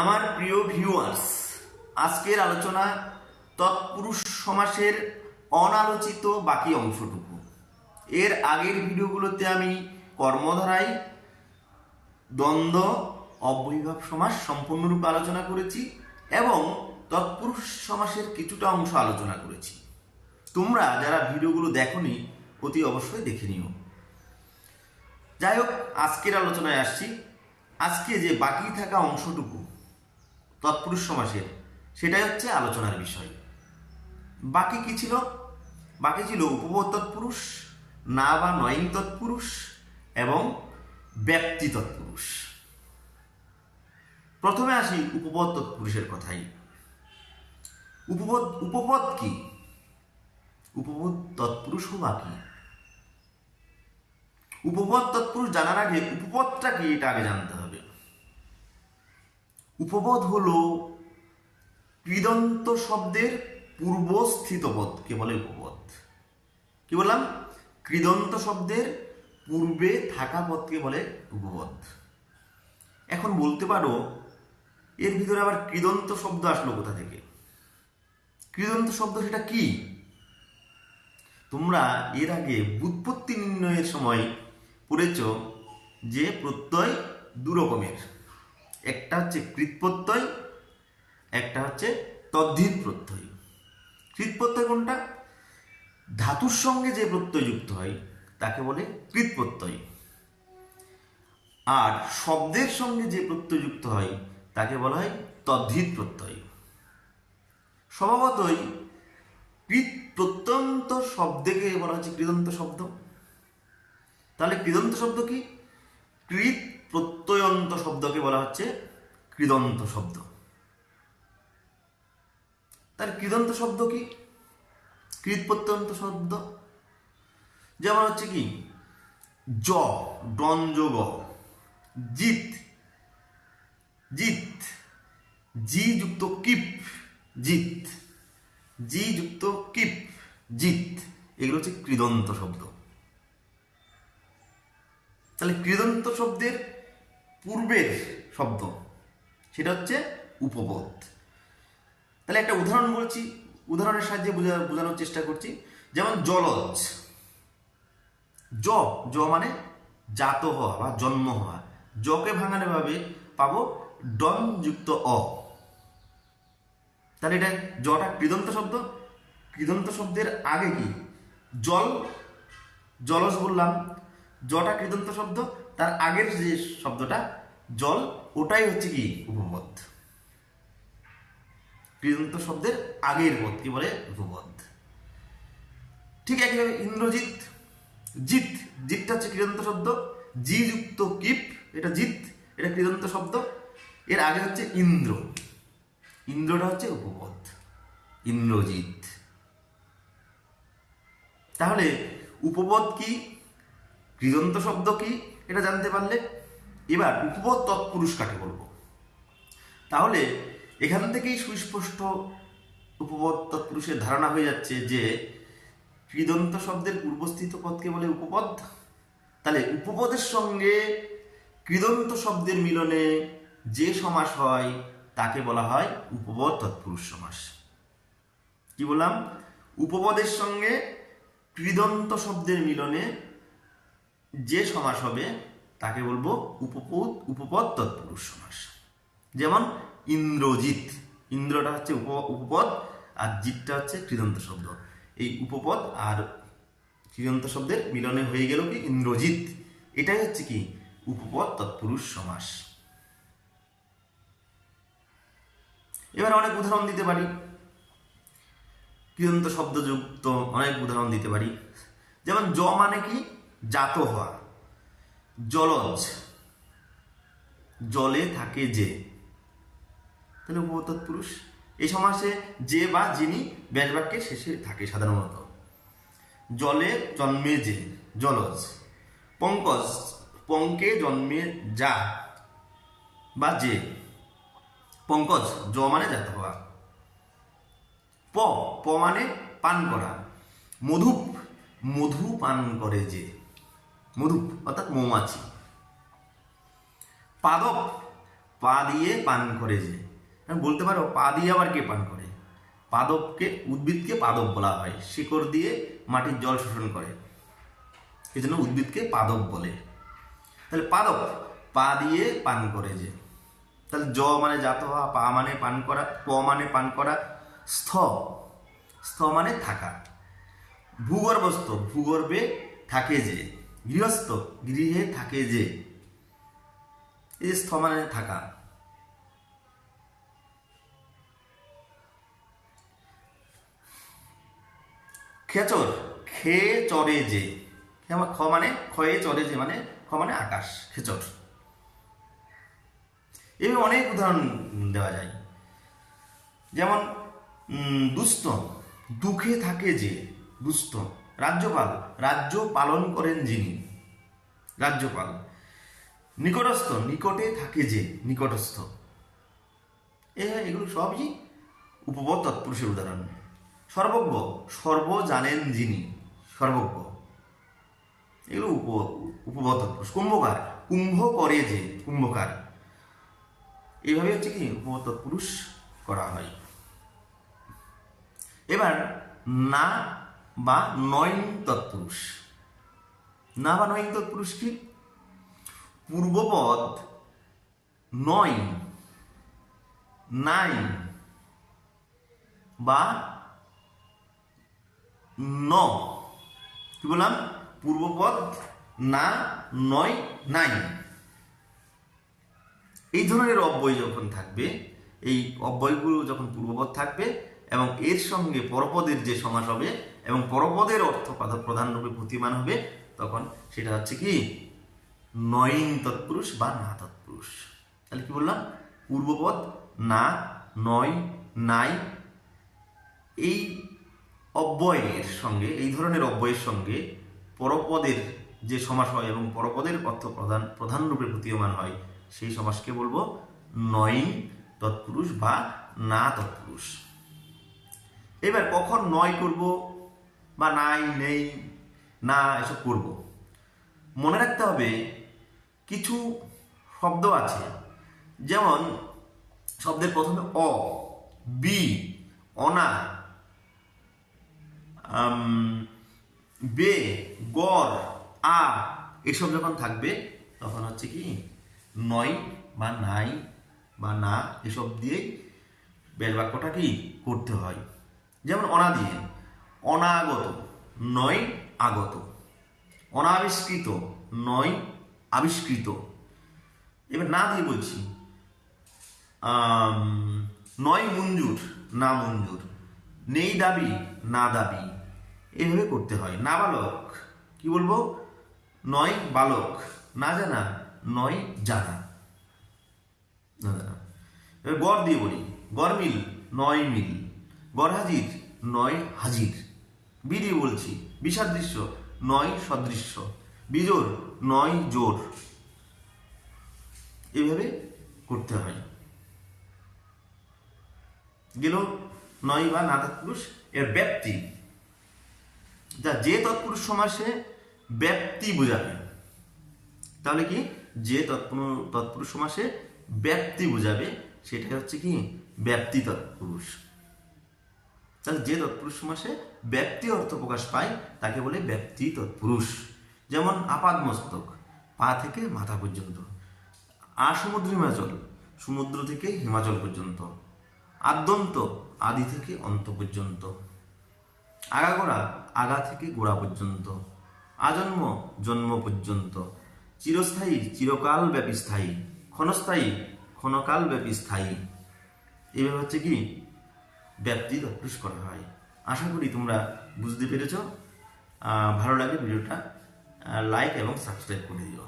আমার প্রিয় ভিউয়ার্স আজকের আলোচনা তৎপুরুষ সমাসের অনালোচিত বাকি অংশটুকু। এর আগের ভিডিওগুলোতে আমি কর্মধারায় দ্বন্দ্ব অব্যয়ীভাব সমাস সম্পূর্ণরূপে আলোচনা করেছি এবং তৎপুরুষ সমাসের কিছুটা অংশ আলোচনা করেছি। তোমরা যারা ভিডিওগুলো দেখোনি, অতি অবশ্যই দেখে নিও। যাই হোক, আজকের আলোচনায় আসছি। আজকে যে বাকি থাকা অংশটুকু তৎপুরুষ সমাসের। সেটাই হচ্ছে আলোচনার বিষয়। বাকি কি ছিল? বাকি ছিল উপবোধ তৎপুরুষ না বা নয়ন তৎপুরুষ এবং ব্যক্তি তৎপুরুষ। প্রথমে আসি উপপদ তৎপুরুষের কথাই। উপপদ উপপদ কি? উপপদ তৎপুরুষ বা কি? উপপদ তৎপুরুষ জানার আগে উপপদটা কি এটা আগে জানতে উপপদ হলো কৃদন্ত শব্দের পূর্বস্থিত পদকে বলে উপপদ? কি বললাম? কৃদন্ত শব্দের পূর্বে থাকা পদকে বলে উপপদ। এখন বলতে পারো, এর ভিতরে আবার কৃদন্ত শব্দ আসলো কোথা থেকে? কৃদন্ত শব্দ সেটা কি? তোমরা এর আগে বুৎপত্তি নির্ণয়ের সময় পড়েছ যে প্রত্যয় দু রকমের একটা হচ্ছে কৃত প্রত্যয়, একটা হচ্ছে তদ্ধিত প্রত্যয়। কৃত প্রত্যয় কোনটা? ধাতুর সঙ্গে যে প্রত্যয় যুক্ত হয়, তাকে বলে কৃত প্রত্যয়। আর শব্দের সঙ্গে যে প্রত্যয় যুক্ত হয়, তাকে বলা হয় তদ্ধিত প্রত্যয়। স্বভাবতই কৃত প্রত্যন্ত শব্দকে বলা হচ্ছে কৃদন্ত শব্দ। তাহলে কৃদন্ত শব্দ কি? কৃত প্রত্যয়ন্ত শব্দকে বলা হচ্ছে কৃদন্ত শব্দ। তার কৃদন্ত শব্দ কি? কৃত প্রত্যন্ত শব্দ। যেমন হচ্ছে কি? জ ডঞ্জগ জিত জিত, জি যুক্ত কিপ, জিত, জি যুক্ত কিপ, জিত, এগুলো হচ্ছে কৃদন্ত শব্দ। তাহলে কৃদন্ত শব্দের পূর্বের শব্দ। সেটা হচ্ছে উপপদ তাহলে একটা উদাহরণ বলছি, উদাহরণের সাহায্যে বোঝা, বোঝানোর চেষ্টা করছি। যেমন জলজ। জ জ মানে জাত হওয়া বা জন্ম হওয়া। জকে ভাঙানো ভাবে পাবো ডন যুক্ত অ। তাহলে এটা জটা কৃদন্ত শব্দ। কৃদন্ত শব্দের আগে কি? জল, জলজ বললাম। জটা কৃদন্ত শব্দ তার আগের যে শব্দটা, জল, ওটাই হচ্ছে কি? উপপদ কৃদন্ত শব্দের আগের পদ, কি বলে? উপপদ ঠিক একইভাবে ইন্দ্রজিৎ জিত জিতটা হচ্ছে কৃদন্ত শব্দ। জি যুক্ত কিপ, এটা জিত এটা কৃদন্ত শব্দ। এর আগে হচ্ছে ইন্দ্র। ইন্দ্রটা হচ্ছে উপপদ। ইন্দ্রজিৎ। তাহলে উপপদ কি? কৃদন্ত শব্দ কি? এটা জানতে পারলে এবার উপপদ তৎপুরুষ কাকে বলব। তাহলে এখান থেকেই সুস্পষ্ট উপপদ তৎপুরুষের ধারণা হয়ে যাচ্ছে যে কৃদন্ত শব্দের পূর্বস্থিত পদকে বলে উপপদ। তাহলে উপপদের সঙ্গে কৃদন্ত শব্দের মিলনে যে সমাস হয়, তাকে বলা হয় উপপদ তৎপুরুষ সমাস। কি বললাম? উপপদের সঙ্গে কৃদন্ত শব্দের মিলনে যে সমাস হবে, তাকে বলব উপপদ উপপদ, তৎপুরুষ সমাস। যেমন ইন্দ্রজিৎ, ইন্দ্রটা হচ্ছে উপ, উপপদ, আর জিতটা হচ্ছে কৃদন্ত শব্দ। এই উপপদ আর কৃদন্ত শব্দের মিলনে হয়ে গেল কি ইন্দ্রজিৎ। এটাই হচ্ছে কি উপপদ, তৎপুরুষ সমাস। এবার অনেক উদাহরণ দিতে পারি। কৃদন্ত শব্দযুক্ত অনেক উদাহরণ দিতে পারি। যেমন জ মানে কি? জাত হওয়া। জলজ। জলে থাকে যে। তাহলে উপতৎ পুরুষ? এই সমাসে যে বা যিনি ব্যাস বাক্যের শেষে থাকে সাধারণত। জলে জন্মে যে, জলজ। পঙ্কজ, পঙ্কে জন্মে যা বা যে। পঙ্কজ, জ মানে জাত হওয়া। প প মানে পান করা। মধুপ, মধু পান করে যে। মধুপ অর্থাৎ মৌমাছি। পাদপ, পা দিয়ে পান করে যে। বলতে পারো, পা দিয়ে আবার কে পান করে? পাদপকে, উদ্ভিদকে পাদপ বলা হয়। শিকড় দিয়ে মাটির জল শোষণ করে। এই জন্য উদ্ভিদকে পাদপ বলে। তাহলে পাদপ, পা দিয়ে পান করে যে। তাহলে জ মানে জাত হওয়া, পা মানে পান করা, প মানে পান করা, স্থ। স্থ মানে থাকা। ভূগর্ভস্থ, ভূগর্ভে থাকে যে। গৃহস্থ, গৃহে থাকে যে, এই যে স্থ মানে থাকা। খেচর খে চরে যে আমার খ মানে খয়ে চরে যে মানে খ মানে আকাশ, খেচর। এভাবে অনেক উদাহরণ দেওয়া যায়। যেমন দুস্থ দুঃখে থাকে যে দুস্থ রাজ্যপাল রাজ্য পালন করেন যিনি। রাজ্যপাল। নিকটস্থ, নিকটে থাকে যে, নিকটস্থ। এ এগুলো সবই উপপদ তৎপুরুষের উদাহরণ। সর্বজ্ঞ সর্ব জানেন যিনি। সর্বজ্ঞ। এগুলো উপ উপপদ তৎপুরুষ। কুম্ভকার, কুম্ভ করে যে, কুম্ভকার। এইভাবে হচ্ছে কি উপপদ তৎপুরুষ করা হয়। এবার না বা নয়ন তৎপুরুষ না বা নয়ন তৎপুরুষ কি? পূর্বপদ নয়, নাই বা ন। কি বললাম? পূর্বপদ না, নয়, নাই। এই ধরনের অব্যয় যখন থাকবে, এই অব্যয়গুলো যখন পূর্বপদ থাকবে এবং এর সঙ্গে পরপদের যে সমাস হবে এবং পরপদের অর্থ প্রধা- প্রধানরূপে প্রতিমান হবে, তখন সেটা হচ্ছে কি? নয়িন তৎপুরুষ বা না তৎপুরুষ। তাহলে কি বললাম? পূর্বপদ, না, নয়, নাই, এই অব্যয়ের সঙ্গে, এই ধরনের অব্যয়ের সঙ্গে পরপদের যে সমাস হয় এবং পরপদের অর্থ প্রধান প্রধান রূপে প্রতীয়মান হয়, সেই সমাসকে বলব নয়িন তৎপুরুষ বা না তৎপুরুষ। এবার কখন নয় করব বা নাই, নেই, না, এসব করব। মনে রাখতে হবে, কিছু শব্দ আছে, যেমন শব্দের প্রথমে অ, বি, অনা বে, গড়, আ, এসব যখন থাকবে, তখন হচ্ছে কি নয় বা নাই বা না, এসব দিয়েই বেশ বাক্যটা কি করতে হয়। যেমন অনা অনাগত, নয় আগত। অনাবিষ্কৃত, নয় আবিষ্কৃত। এবার না দিয়ে বলছি নয় মঞ্জুর, না মঞ্জুর। নেই দাবি, না দাবি। এইভাবে করতে হয়। না বালক, কি বলব? নয় বালক, না জানা, নয় জানা। না জানা। এবার গড় দিয়ে বলি। গড় মিল, নয় মিল। গড় হাজির নয় হাজির। বি বলছি বিসাদৃশ্য নয় সদৃশ্য। বিজোর নয় জোর এভাবে করতে হয়। গেল নয় বা না তৎপুরুষ এর ব্যাপ্তি। যা যে তৎপুরুষ সমাসে ব্যাপ্তি বোঝাবে। তাহলে কি? যে তৎপুরুষ তৎপুরুষ সমাসে ব্যাপ্তি বোঝাবে সেটা হচ্ছে কি? ব্যাপ্তি তৎপুরুষ। তাহলে যে তৎপুরুষ সমাসে ব্যাপ্তি অর্থ প্রকাশ পায়, তাকে বলে ব্যক্তি তৎপুরুষ। যেমন আপাদ মস্তক, পা থেকে মাথা পর্যন্ত। আসমুদ্র হিমাচল, সমুদ্র থেকে হিমাচল পর্যন্ত। আদ্যন্ত, আদি থেকে অন্ত পর্যন্ত। আগাগোড়া, আগা থেকে গোড়া পর্যন্ত। আজন্ম, জন্ম পর্যন্ত। চিরস্থায়ী, চিরকাল ব্যাপী স্থায়ী। ক্ষণস্থায়ী, ক্ষণকাল ব্যাপী স্থায়ী। এভাবে হচ্ছে কি? ব্যাপ্তি তৎপুরুষ করা হয়। আশা করি তোমরা বুঝতে পেরেছ। ভালো লাগে ভিডিওটা লাইক এবং সাবস্ক্রাইব করে দিও।